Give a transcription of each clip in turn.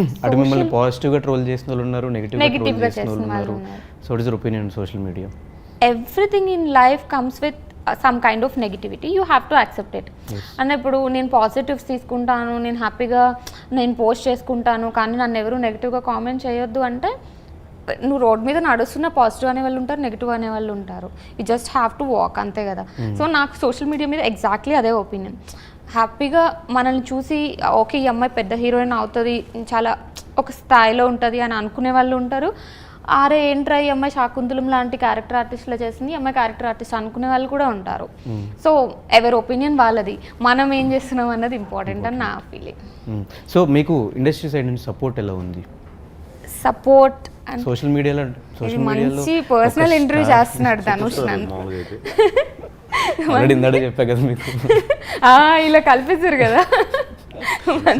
అటు మిమ్మల్ని పాజిటివ్గా ట్రోల్ చేసిన వాళ్ళు ఉన్నారు Negative గా చేసిన వాళ్ళు చేసిన వాళ్ళు ఉన్నారు. So it is opinion social media everything in life comes with some kind of negativity you have to accept it అంటే ఇప్పుడు నేను పాజిటివ్స్ తీసుకుంటాను నేను హ్యాపీగా నేను పోస్ట్ చేసుకుంటాను కానీ నన్ను ఎవరు నెగిటివ్గా కామెంట్ చేయొద్దు అంటే నువ్వు రోడ్ మీద నడుస్తున్న పాజిటివ్ అనే వాళ్ళు ఉంటారు నెగిటివ్ అనే వాళ్ళు ఉంటారు. You just have to walk అంతే కదా. సో నాకు సోషల్ మీడియా మీద ఎగ్జాక్ట్లీ అదే ఒపీనియన్ హ్యాపీగా మనల్ని చూసి ఓకే ఈ అమ్మాయి పెద్ద హీరోయిన్ అవుతుంది చాలా ఒక స్థాయిలో ఉంటుంది అని అనుకునే వాళ్ళు ఉంటారు. ఆరే ఏంట్రా ఈ అమ్మాయి శాకుంతలం లాంటి క్యారెక్టర్ ఆర్టిస్ట్లో చేసింది ఈ అమ్మాయి క్యారెక్టర్ ఆర్టిస్ట్ అనుకునే వాళ్ళు కూడా ఉంటారు. సో ఎవరి ఒపీనియన్ వాళ్ళది. మనం ఏం చేస్తున్నాం అన్నది ఇంపార్టెంట్ అని నా ఫీలింగ్ సో Hmm. మీకు ఇండస్ట్రీ సైడ్ నుంచి సపోర్ట్ ఎలా ఉంది? సపోర్ట్ సోషల్ మీడియాలో సోషల్ మీడియాలో మంచి పర్సనల్ ఇంటర్వ్యూ చేస్తున్నాడు ధనుష్ నన్ను. ఆల్రెడీ ఇందాడే చెప్పా కదా మీకు. ఆ, ఇలా కల్పిస్తారు కదా.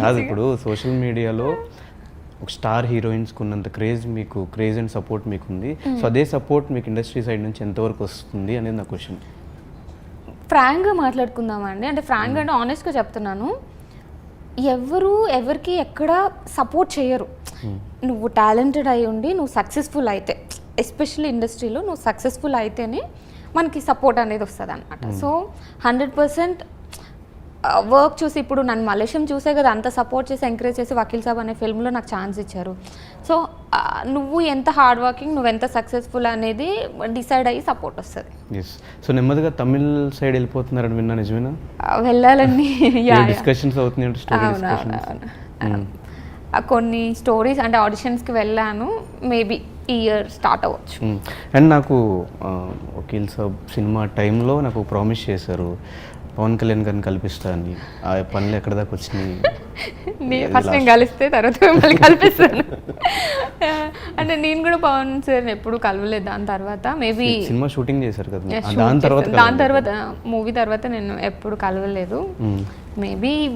కాదు ఇప్పుడు సోషల్ మీడియాలో ఒక స్టార్ హీరోయిన్స్ ఉన్నంత క్రేజ్ మీకు క్రేజ్ అండ్ సపోర్ట్ మీకు ఉంది సో అదే సపోర్ట్ మీకు ఇండస్ట్రీ సైడ్ నుంచి ఎంతవరకు వస్తుంది అనేది నా క్వశ్చన్. ఫ్రాంక్గా మాట్లాడుకుందామండి. అంటే ఫ్రాంక్ అంటే ఆనెస్ట్గా చెప్తున్నాను. ఎవరు ఎవరికి ఎక్కడ సపోర్ట్ చేయరు. నువ్వు టాలెంటెడ్ అయి ఉండి నువ్వు సక్సెస్ఫుల్ అయితే ఎస్పెషల్లీ ఇండస్ట్రీలో నువ్వు సక్సెస్ఫుల్ అయితేనే మనకి సపోర్ట్ అనేది వస్తుంది అనమాట సో హండ్రెడ్ పర్సెంట్ వర్క్ చూసి ఇప్పుడు నన్ను మలేషియం చూసే కదా అంత సపోర్ట్ చేసి ఎంకరేజ్ చేసి వకీల్ సాబ్ అనే ఫిల్మ్లో నాకు ఛాన్స్ ఇచ్చారు. సో నువ్వు ఎంత హార్డ్ వర్కింగ్ నువ్వు ఎంత సక్సెస్ఫుల్ అనేది డిసైడ్ అయ్యి సపోర్ట్ వస్తుంది. సో నెమ్మదిగా తమిళ్ సైడ్ వెళ్ళిపోతున్నారని విన్నా నిజమేనా? వెళ్ళాలని. డిస్కషన్స్ అవుతున్నాయి కొన్ని స్టోరీస్ అంటే ఆడిషన్స్కి వెళ్ళాను. మేబీ ఈ ఇయర్ స్టార్ట్ అవ్వచ్చు. అండ్ నాకు ఆ, వకీల్ సాబ్ సినిమా టైంలో నాకు ప్రామిస్ చేశారు పవన్ కళ్యాణ్ గారిని కల్పిస్తా అని. ఆ పనులు ఎక్కడ దాకా వచ్చినాయి? ఫస్ట్ నేను కలిస్తే తర్వాత మిమ్మల్ని కల్పిస్తాను. అంటే నేను కూడా పవన్ సార్ ఎప్పుడు కలవలేదు. దాని తర్వాత మేబీ సినిమా షూటింగ్ చేశారు కదా? దాని తర్వాత దాని తర్వాత మూవీ తర్వాత నేను ఎప్పుడు కలవలేదు. మేబీ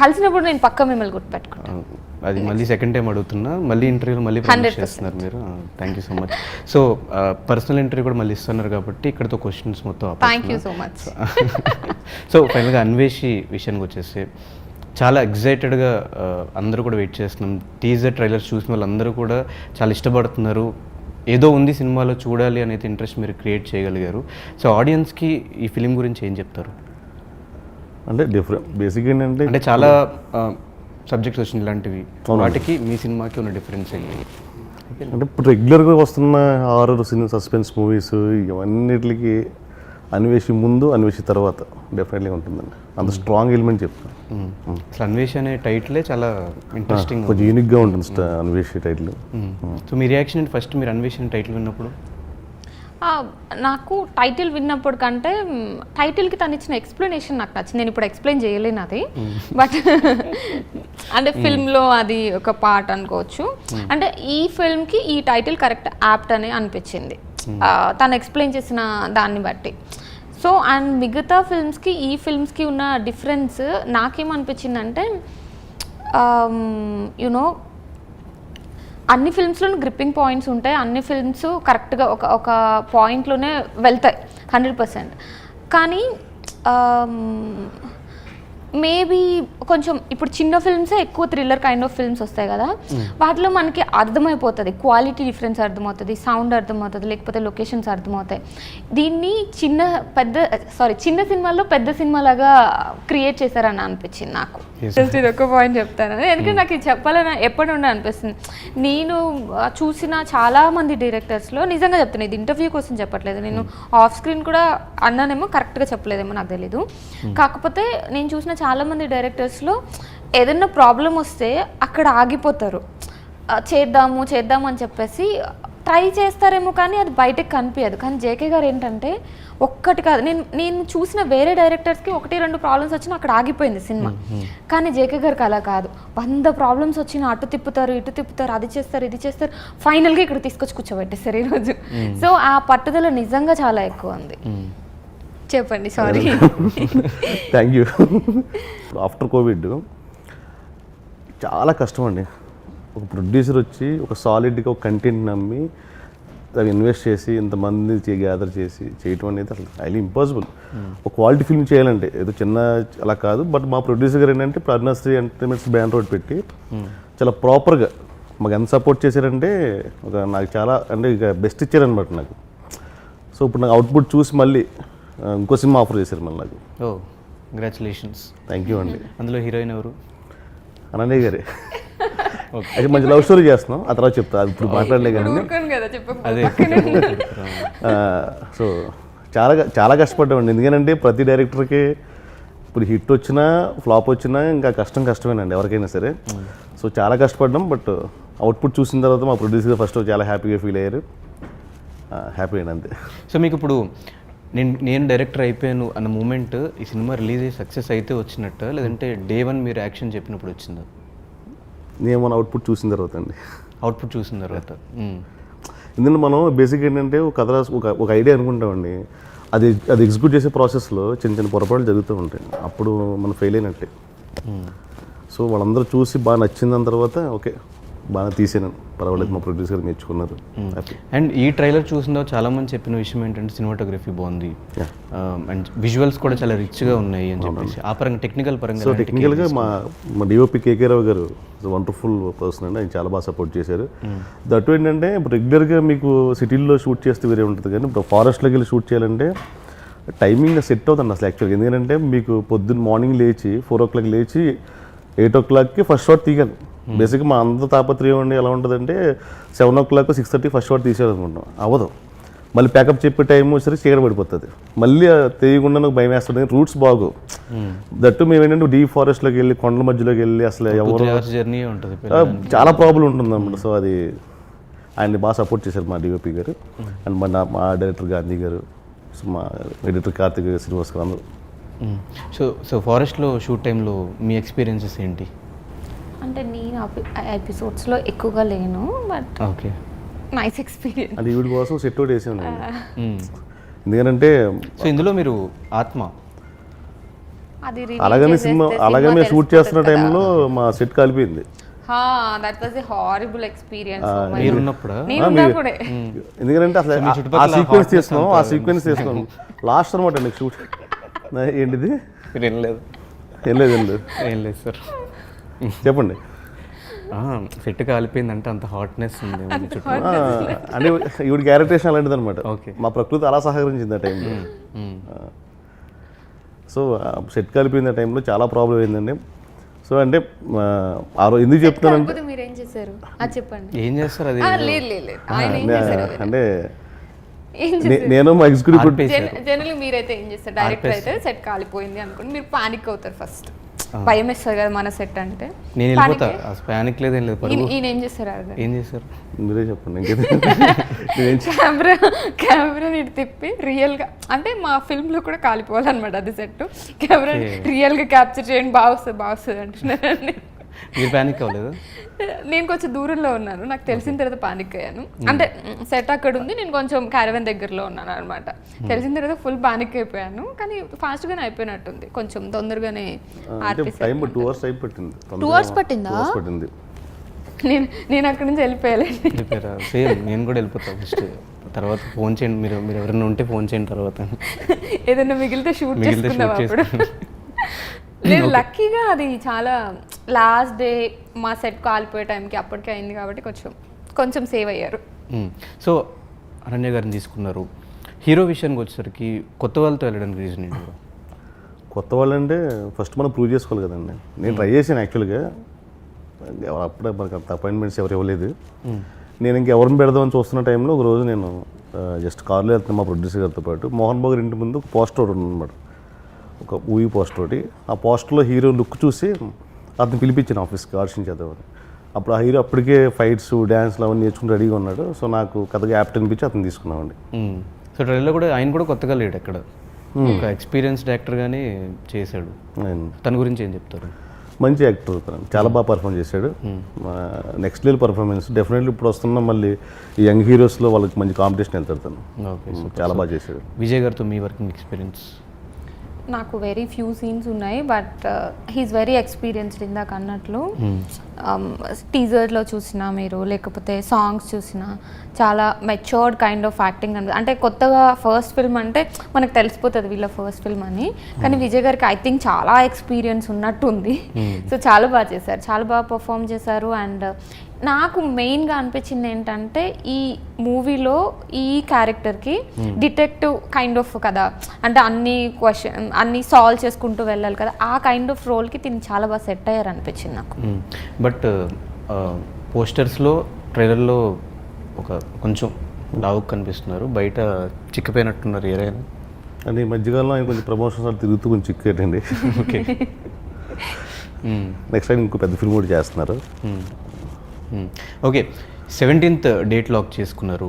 కలిసినప్పుడు నేను పక్క మిమ్మల్ని గుర్తుపెట్టుకుంటాను అది మళ్ళీ సెకండ్ టైం అడుగుతున్నా. మళ్ళీ ఇంటర్వ్యూలో మళ్ళీ చేస్తున్నారు మీరు. Thank you so much so personal interview కూడా మళ్ళీ ఇస్తున్నారు కాబట్టి ఇక్కడతో క్వశ్చన్స్ మొత్తం thank you so much so ఫైనల్గా అన్వేషి విషయానికి వచ్చేసి చాలా ఎగ్జైటెడ్గా అందరూ కూడా వెయిట్ చేస్తున్నాం. టీజర్ ట్రైలర్స్ చూసిన వాళ్ళందరూ కూడా చాలా ఇష్టపడుతున్నారు. ఏదో ఉంది సినిమాలో చూడాలి అనేది ఇంట్రెస్ట్ మీరు క్రియేట్ చేయగలిగారు. సో ఆడియన్స్కి ఈ ఫిలిం గురించి ఏం చెప్తారు? అంటే డిఫరెంట్ బేసిక్ ఏంటంటే అంటే చాలా సబ్జెక్ట్స్ వచ్చిన ఇలాంటివి. వాటికి మీ సినిమాకి ఉన్న డిఫరెన్స్ ఏంటి? అంటే ఇప్పుడు రెగ్యులర్గా వస్తున్న హారర్ సినిమా సస్పెన్స్ మూవీస్ ఇవన్నిటికి అన్వేషి ముందు అన్వేషి తర్వాత డెఫినెట్లీ ఉంటుందండి. అంత స్ట్రాంగ్ ఎలిమెంట్ చెప్తాను అసలు అన్వేష్ అనే టైటిలే చాలా ఇంట్రెస్టింగ్ కొంచెం యూనిక్గా ఉంటుంది అన్వేషి టైటిల్ సో మీ రియాక్షన్ ఫస్ట్ మీరు అన్వేష్ అనే టైటిల్ విన్నప్పుడు? నాకు టైటిల్ విన్నప్పుడు కంటే టైటిల్కి తను ఇచ్చిన ఎక్స్ప్లెనేషన్ నాకు నచ్చింది. నేను ఇప్పుడు ఎక్స్ప్లెయిన్ చేయలేను అది. బట్ అంటే ఫిల్మ్లో అది ఒక పార్ట్ అనుకోవచ్చు. అంటే ఈ ఫిల్మ్కి ఈ టైటిల్ కరెక్ట్ యాప్ట్ అని అనిపించింది. తను ఎక్స్ప్లెయిన్ చేసిన దాన్ని బట్టి. సో అండ్ మిగతా ఫిల్మ్స్కి ఈ ఫిల్మ్స్కి ఉన్న డిఫరెన్స్ నాకేమనిపించిందంటే యునో అన్ని ఫిల్మ్స్లోనూ గ్రిప్పింగ్ పాయింట్స్ ఉంటాయి. అన్ని ఫిల్మ్స్ కరెక్ట్గా ఒక ఒక పాయింట్లోనే వెళ్తాయి. హండ్రెడ్ పర్సెంట్ కానీ మేబీ కొంచెం ఇప్పుడు చిన్న ఫిల్మ్సే ఎక్కువ థ్రిల్లర్ కైండ్ ఆఫ్ ఫిల్మ్స్ వస్తాయి కదా. వాటిలో మనకి అర్థమైపోతుంది. క్వాలిటీ డిఫరెన్స్ అర్థమవుతుంది. సౌండ్ అర్థమవుతుంది. లేకపోతే లొకేషన్స్ అర్థమవుతాయి. దీన్ని చిన్న పెద్ద సారీ చిన్న సినిమాల్లో పెద్ద సినిమాలాగా క్రియేట్ చేశారని అనిపించింది నాకు. జస్ట్ ఇది ఒక పాయింట్ చెప్తాను ఎందుకంటే నాకు ఇది చెప్పాలని ఎప్పటి నుండి అనిపిస్తుంది. నేను చూసిన చాలా మంది డైరెక్టర్స్లో నిజంగా చెప్తాను ఇది ఇంటర్వ్యూ కోసం చెప్పట్లేదు. నేను ఆఫ్ స్క్రీన్ కూడా అన్నానేమో కరెక్ట్గా చెప్పలేదేమో నాకు తెలీదు. కాకపోతే నేను చూసిన చాలా మంది డైరెక్టర్స్లో ఏదైనా ప్రాబ్లం వస్తే అక్కడ ఆగిపోతారు. చేద్దాము చేద్దాము అని చెప్పేసి ట్రై చేస్తారేమో కానీ అది బయటకు కనిపించదు కానీ జేకే గారు ఏంటంటే ఒక్కటి కాదు. నేను నేను చూసిన వేరే డైరెక్టర్స్కి ఒకటి రెండు ప్రాబ్లమ్స్ వచ్చినా అక్కడ ఆగిపోయింది సినిమా. కానీ జేకే గారికి అలా కాదు. వంద ప్రాబ్లమ్స్ వచ్చినా అటు తిప్పుతారు ఇటు తిప్పుతారు అది చేస్తారు ఇది చేస్తారు ఫైనల్గా ఇక్కడ తీసుకొచ్చి కూర్చోబెట్టేస్తారు ఈరోజు. సో ఆ పట్టుదల నిజంగా చాలా ఎక్కువ ఉంది. చెప్పండి sorry thank you after covid చాలా కష్టం అండి ఒక ప్రొడ్యూసర్ వచ్చి ఒక సాలిడ్గా ఒక కంటెంట్ నమ్మి దాన్ని ఇన్వెస్ట్ చేసి ఇంతమంది గ్యాదర్ చేసి చేయటం అనేది అసలు హైలీ ఇంపాసిబుల్ ఒక క్వాలిటీ ఫిల్మ్ చేయాలంటే ఏదో చిన్న అలా కాదు బట్ మా ప్రొడ్యూసర్ గారు ఏంటంటే ప్రజ్ఞాశ్రీ ఎంటర్టైన్మెంట్స్ బ్యాన్ రోడ్ పెట్టి చాలా ప్రాపర్గా మాకు ఎంత సపోర్ట్ చేశారంటే ఒక నాకు చాలా అంటే ఇక బెస్ట్ ఇచ్చారనమాట నాకు. సో ఇప్పుడు నాకు అవుట్పుట్ చూసి మళ్ళీ ఇంకో సినిమా ఆఫర్ చేశారు మళ్ళీ నాకు ఓ కంగ్రాచులేషన్స్ థ్యాంక్ యూ అండి. అందులో హీరోయిన్ ఎవరు? అనన్య గారే. అయితే మంచి లవ్ స్టోరీ చేస్తున్నాం. ఆ తర్వాత చెప్తా. అది ఇప్పుడు మాట్లాడలే కానీ. ఊరుకోను కదా చెప్పక అదే. సో చాలా చాలా కష్టపడ్డామండి. ఎందుకంటే ప్రతి డైరెక్టర్కి ఇప్పుడు హిట్ వచ్చినా ఫ్లాప్ వచ్చినా ఇంకా కష్టం కష్టమేనండి ఎవరికైనా సరే. సో చాలా కష్టపడ్డాం. బట్ అవుట్పుట్ చూసిన తర్వాత మా ప్రొడ్యూసర్ ఫస్ట్ చాలా హ్యాపీగా ఫీల్ అయ్యారు. హ్యాపీ అండి అంతే. సో మీకు ఇప్పుడు నేను నేను డైరెక్టర్ అయిపోయాను అన్న మూమెంట్ ఈ సినిమా రిలీజ్ అయ్యి సక్సెస్ అయితే వచ్చినట్ట లేదంటే డే వన్ మీరు యాక్షన్ చెప్పినప్పుడు వచ్చిందా? నేను మన అవుట్పుట్ చూసిన తర్వాత అండి. అవుట్పుట్ చూసిన తర్వాత. ఎందుకంటే మనం బేసిక్ ఏంటంటే ఒక కథ ఒక ఒక ఐడియా అనుకుంటామండి. అది అది ఎగ్జిక్యూట్ చేసే ప్రాసెస్లో చిన్న చిన్న పొరపాట్లు జరుగుతూ ఉంటాయి. అప్పుడు మనం ఫెయిల్ అయినట్టే. సో వాళ్ళందరూ చూసి బాగా నచ్చిందని తర్వాత ఓకే బాగా తీసాను. పర్వాలేదు మా ప్రొడ్యూసర్ మెచ్చుకున్నారు అండ్ ఈ ట్రైలర్ చూసిన తర్వాత చాలా మంది చెప్పిన విషయం ఏంటంటే సినిమాటోగ్రఫీ బాగుంది. అండ్ విజువల్స్ కూడా చాలా రిచ్గా ఉన్నాయి అని చెప్పేసి. ఆ పరంగా టెక్నికల్ పరంగా సో టెక్నికల్గా మా మా డిఓపి కేకే రావు గారు వండర్ఫుల్ పర్సన్ అండి. ఆయన చాలా బాగా సపోర్ట్ చేశారు. దట్టు ఏంటంటే ఇప్పుడు రెగ్యులర్గా మీకు సిటీల్లో షూట్ చేస్తే వేరే ఉంటుంది కానీ ఇప్పుడు ఫారెస్ట్లోకి వెళ్ళి షూట్ చేయాలంటే టైమింగ్ సెట్ అవుతుంది అసలు యాక్చువల్గా ఎందుకంటే మీకు పొద్దున్న మార్నింగ్ లేచి ఫోర్ ఓ క్లాక్ లేచి ఎయిట్ ఓ క్లాక్కి ఫస్ట్ షాట్ తీయాలి బేసిక్గా మా అందరూ తాపత్రయం అండి ఎలా ఉంటుందంటే seven o'clock six thirty first shot తీసేయాలనుకుంటాం అవ్వదు. మళ్ళీ ప్యాకప్ చెప్పే టైం వచ్చేసరికి చీకటి పడిపోతుంది. మళ్ళీ తెలియకుండా నాకు భయం వేస్తుంది. రూట్స్ బాగు. దట్టు మేము ఏంటంటే డీప్ ఫారెస్ట్లోకి వెళ్ళి కొండల మధ్యలోకి వెళ్ళి అసలు ఎవరు జర్నీ ఉంటుంది చాలా ప్రాబ్లం ఉంటుంది అన్నమాట సో అది ఆయన్ని బాగా సపోర్ట్ చేశారు మా డిఓపి గారు. అండ్ మా నా- మా డైరెక్టర్ గాంధీ గారు మా ఎడిటర్ కార్తిక్ శ్రీనివాస్ గారు అందరూ. సో సో ఫారెస్ట్లో షూట్ టైంలో మీ ఎక్స్పీరియన్సెస్ ఏంటి? అంటే నేను ఎపిసోడ్స్లో ఎక్కువగా లేను బట్ ఓకే. Nice experience. అంటే వీడి కోసం సెట్ అవుట్ వేసాను నేను ఎందుకంటే సో ఇందులో మీరు ఆత్మ? అది అలాగనే సినిమా అలాగనే షూట్ చేస్తున్న టైంలో మా సెట్ కాలిపోయింది that was a horrible experience మీరున్నప్పుడా నేను ఉన్నప్పుడే. ఎందుకంటే అసలు ఆ- సీక్వెన్స్ తీసుకున్నాం ఆ సీక్వెన్స్ తీసుకున్నాం లాస్ట్ అనమాట అండి షూట్ ఏంటిది మీరు ఏం లేదు ఏం లేదు ఏం లేదు. ఏం లేదు సార్ చెప్పండి. సెట్ కాలిపోయిందంటే అంత హాట్నెస్ ఉంది అంటే ఈవిడ క్యారెక్టరేషన్ అలాంటిది అనమాట. మా ప్రకృతి అలా సహకరించింది ఆ టైంలో. సో సెట్ కలిపింది ఆ టైంలో చాలా ప్రాబ్లం అయిందండి. సో అంటే ఆ, రోజు ఎందుకు చెప్తున్నానంటే కాకపోతే మీరు ఏం చేశారు? అది చెప్పండి. ఏం చేస్తారు అది? ఆ, లేదు లేదు లేదు. ఆయన ఏం చేశారు? అంటే నేను మా ఎగ్జిక్యూటివ్ జనరల్ మీరైతే ఏం చేస్తారు? డైరెక్టర్ అయితే సెట్ కాలిపోయింది అనుకోండి మీరు పానిక్ అవుతారు ఫస్ట్ భయం వేస్తుంది కదా మన సెట్ అంటే. నేను వెళ్ళిపోతా. ప్యానిక్ లేదు ఏం లేదు పరుగు. ఈయన- ఈయన ఏం చేస్తారు ఏం చేశారు మీరే చెప్పండి కెమెరా కెమెరా ఇటు తిప్పి రియల్గా అంటే మా ఫిల్మ్లో కూడా కాలిపోవాలన్నమాట అది సెట్ కెమెరా రియల్గా క్యాప్చర్ చేయండి బాగా వస్తుంది బాగా వస్తుంది అంటున్నారండి. మీరు ప్యానిక్ అవ్వలేదు? నేను కొంచెం దూరంలో ఉన్నాను. నాకు తెలిసిన తర్వాత పానిక్ అయ్యాను. అంటే సెట్ అక్కడ ఉంది. నేను కొంచెం క్యారవెన్ దగ్గరలో ఉన్నాను అనమాట తెలిసిన తర్వాత ఫుల్ పానిక్ అయిపోయాను. కానీ ఫాస్ట్ గానే అయిపోయినట్టుంది. కొంచెం తొందరగానే టైం టూ అవర్స్ టైం పట్టింది టూ అవర్స్ పట్టిందా? పట్టింది. నేను నేను అక్కడి నుంచి వెళ్ళిపోయాలండి సేమ్ నేను కూడా వెళ్ళిపోతా ఫస్ట్ తర్వాత ఫోన్ చేయండి. మీరు మీరు ఎవరైనా ఉంటే ఫోన్ చేయండి తర్వాత. ఏదైనా మిగిలితే షూట్ మిగిలితే shoot అప్పుడు? నేను లక్కీగా అది చాలా లాస్ట్ డే మా సెట్ కాలిపోయే టైంకి అప్పటికే అయింది కాబట్టి కొంచెం కొంచెం సేవ్ అయ్యారు. సో అనన్య గారిని తీసుకున్నారు. హీరో విషయానికి వచ్చేసరికి కొత్త వాళ్ళతో వెళ్ళడానికి రీజన్ ఏంటి? కొత్త వాళ్ళు అంటే ఫస్ట్ మనం ప్రూవ్ చేసుకోవాలి కదండి. నేను ట్రై చేశాను యాక్చువల్గా ఎవరు అప్పుడే మనకు అంత అపాయింట్మెంట్స్ ఎవరు ఇవ్వలేదు. నేను ఇంకెవరిని పెడదామని చూస్తున్న టైంలో ఒక రోజు నేను జస్ట్ కార్లో వెళ్తున్నా మా ప్రొడ్యూసర్ గారితో పాటు మోహన్ బాబు గారి ఇంటి ముందు ఒక పోస్టర్ ఒకటి ఉందన్నమాట. ఒక మూవీ పోస్టర్ ఒకటి. ఆ పోస్టర్లో హీరో లుక్ చూసి అతను పిలిపించాను ఆఫీస్కి ఆడిషన్ చేద్దామని అప్పుడు ఆ హీరో అప్పటికే ఫైట్స్ డ్యాన్స్లు అవన్నీ నేర్చుకుని రెడీగా ఉన్నాడు. సో నాకు కథగా యాప్ట్ అనిపించి అతను తీసుకున్నామండి. సో ట్రైలర్లో కూడా ఆయన కూడా కొత్తగా లేడు ఎక్కడ? ఒక ఎక్స్పీరియన్స్డ్ యాక్టర్గానే చేశాడు. తన గురించి ఏం చెప్తారు? మంచి యాక్టర్ తను చాలా బాగా పర్ఫామ్ చేశాడు. నెక్స్ట్ లెవెల్ పర్ఫార్మెన్స్ డెఫినెట్లీ ఇప్పుడు వస్తున్న మళ్ళీ యంగ్ హీరోస్లో వాళ్ళకి మంచి కాంపిటీషన్ వెళ్తాడు తను. ఓకే చాలా బాగా చేశాడు. విజయ్ గారితో మీ వర్కింగ్ ఎక్స్పీరియన్స్ నాకు వెరీ ఫ్యూ సీన్స్ ఉన్నాయి బట్ హీస్ వెరీ ఎక్స్పీరియన్స్డ్ ఇందాక అన్నట్లు. టీజర్లో చూసినా మీరు లేకపోతే సాంగ్స్ చూసినా చాలా మెచ్యూర్డ్ కైండ్ ఆఫ్ యాక్టింగ్ అని అంటే కొత్తగా ఫస్ట్ ఫిల్మ్ అంటే మనకు తెలిసిపోతుంది వీళ్ళ ఫస్ట్ ఫిల్మ్ అని. కానీ విజయ్ గారికి ఐ థింక్ చాలా ఎక్స్పీరియన్స్ ఉన్నట్టు ఉంది సో చాలా బాగా చేశారు చాలా బాగా పర్ఫామ్ చేశారు. అండ్ నాకు మెయిన్గా అనిపించింది ఏంటంటే ఈ మూవీలో ఈ క్యారెక్టర్కి డిటెక్టివ్ కైండ్ ఆఫ్ కదా. అంటే అన్ని క్వశ్చన్ అన్ని సాల్వ్ చేసుకుంటూ వెళ్ళాలి కదా. ఆ కైండ్ ఆఫ్ రోల్కి తిని చాలా బాగా సెట్ అయ్యారు అనిపించింది నాకు. బట్ పోస్టర్స్లో ట్రైలర్లో ఒక కొంచెం లావు కనిపిస్తున్నారు. బయట చిక్కిపోయినట్టున్నారు ఏరైనా అంటే ఈ మధ్యకాలంలో ఆయన కొంచెం ప్రమోషన్స్ అలా తిరుగుతూ కొంచెం చిక్కేటండి. ఓకే నెక్స్ట్ టైం ఇంకో పెద్ద ఫిల్మ్ కూడా చేస్తున్నారు. ఓకే సెవెంటీన్త్ డేట్ లాక్ చేసుకున్నారు.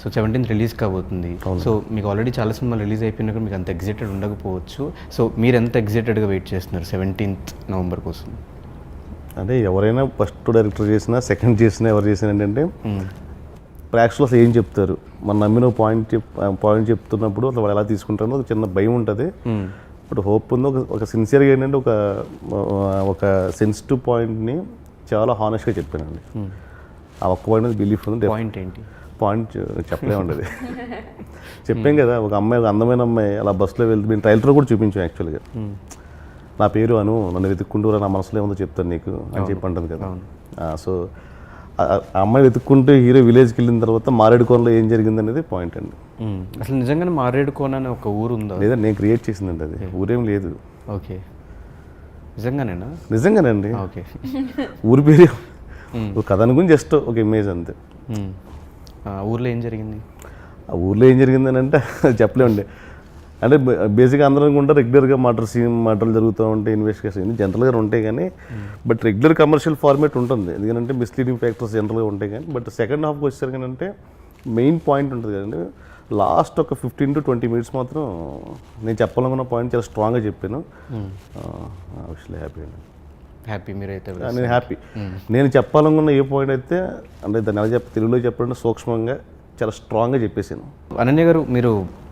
సో సెవెంటీన్త్ రిలీజ్ కాబోతుంది. సో మీకు ఆల్రెడీ చాలా సినిమాలు రిలీజ్ అయిపోయినా కూడా మీకు అంత ఎగ్జైటెడ్ ఉండకపోవచ్చు. సో మీరు ఎంత ఎగ్జైటెడ్గా వెయిట్ చేస్తున్నారు సెవెంటీన్త్ నవంబర్ కోసం? అంటే ఎవరైనా ఫస్ట్ డైరెక్టర్ చేసినా సెకండ్ చేసినా ఎవరు చేసినా ఏంటంటే ప్రేక్షకులు అసలు ఏం చెప్తారు? మన నమ్మిన పాయింట్ చెప్ పాయింట్ చెప్తున్నప్పుడు అసలు వాళ్ళు ఎలా తీసుకుంటారో ఒక చిన్న భయం ఉంటుంది. బట్ హోప్ ఉంది ఒక ఒక సిన్సియర్గా ఏంటంటే ఒక ఒక సెన్సిటివ్ పాయింట్ని చాలా హానెస్ట్గా చెప్పానండి. ఆ ఒక్క పాయింట్ మీద బిలీఫ్ ఉంది పాయింట్ ఏంటి? పాయింట్ చెప్పలేముండదు చెప్పాం కదా ఒక అమ్మాయి ఒక అందమైన అమ్మాయి అలా బస్సులో వెళ్తే మేము ట్రైలర్ కూడా చూపించాం యాక్చువల్గా నా పేరు అను నన్ను వెతుక్కుంటూ నా మనసులో ఏముందో చెప్తాను నీకు అని చెప్పి అంటుంది కదా. సో ఆ అమ్మాయి వెతుక్కుంటూ హీరో విలేజ్కి వెళ్ళిన తర్వాత మారేడుకోనలో ఏం జరిగింది అనేది పాయింట్ అండి. అసలు నిజంగానే మారేడు కోన అనే ఒక ఊరు ఉందా? లేదా నేను క్రియేట్ చేసిందండి అది. ఊరేం లేదు. ఓకే నిజంగానేనా? నిజంగానండి. ఓకే. ఊరి పేరు ఒక కథ అనుకుని జస్ట్ ఒక ఇమేజ్ అంతే. ఊర్లో ఏం జరిగింది? ఆ ఊర్లో ఏం జరిగిందని అంటే చెప్పలేమండి. అంటే బేసిక్గా అందరూ అనుకుంటారు రెగ్యులర్గా మర్డర్ సీన్ మర్డర్లు జరుగుతూ ఉంటాయి ఇన్వెస్టిగేషన్ జనరల్గా ఉంటాయి కానీ బట్ రెగ్యులర్ కమర్షియల్ ఫార్మేట్ ఉంటుంది. ఎందుకంటే మిస్లీడింగ్ ఫ్యాక్టర్స్ జనరల్గా ఉంటాయి కానీ బట్ సెకండ్ హాఫ్కి వచ్చేసరికి అంటే మెయిన్ పాయింట్ ఉంటుంది కదండి. లాస్ట్ ఒక ఫిఫ్టీన్ టు ట్వంటీ మినిట్స్ మాత్రం నేను చెప్పాలనుకున్న పాయింట్ చాలా స్ట్రాంగ్గా చెప్పాను. విషయం హ్యాపీ అండి హ్యాపీ మీరైతే నేను హ్యాపీ నేను చెప్పాలనుకున్న ఏ పాయింట్ అయితే అంటే దాన్ని ఎలా చెప్ప తెలుగులో చెప్పాలంటే సూక్ష్మంగా చాలా స్ట్రాంగ్గా చెప్పేసాను అనన్య గారు మీరు